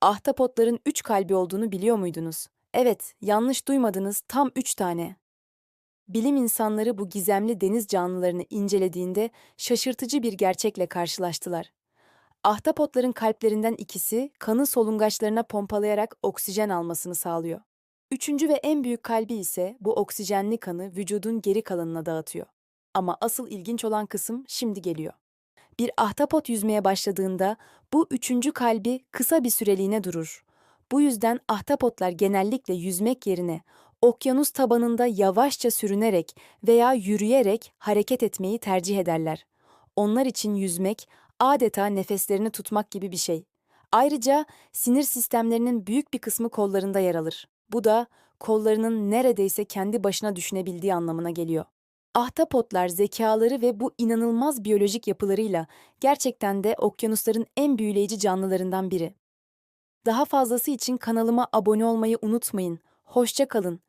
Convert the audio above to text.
Ahtapotların üç kalbi olduğunu biliyor muydunuz? Evet, yanlış duymadınız, tam üç tane. Bilim insanları bu gizemli deniz canlılarını incelediğinde şaşırtıcı bir gerçekle karşılaştılar. Ahtapotların kalplerinden ikisi kanı solungaçlarına pompalayarak oksijen almasını sağlıyor. Üçüncü ve en büyük kalbi ise bu oksijenli kanı vücudun geri kalanına dağıtıyor. Ama asıl ilginç olan kısım şimdi geliyor. Bir ahtapot yüzmeye başladığında bu üçüncü kalbi kısa bir süreliğine durur. Bu yüzden ahtapotlar genellikle yüzmek yerine okyanus tabanında yavaşça sürünerek veya yürüyerek hareket etmeyi tercih ederler. Onlar için yüzmek adeta nefeslerini tutmak gibi bir şey. Ayrıca sinir sistemlerinin büyük bir kısmı kollarında yer alır. Bu da kollarının neredeyse kendi başına düşünebildiği anlamına geliyor. Ahtapotlar zekaları ve bu inanılmaz biyolojik yapılarıyla gerçekten de okyanusların en büyüleyici canlılarından biri. Daha fazlası için kanalıma abone olmayı unutmayın. Hoşça kalın.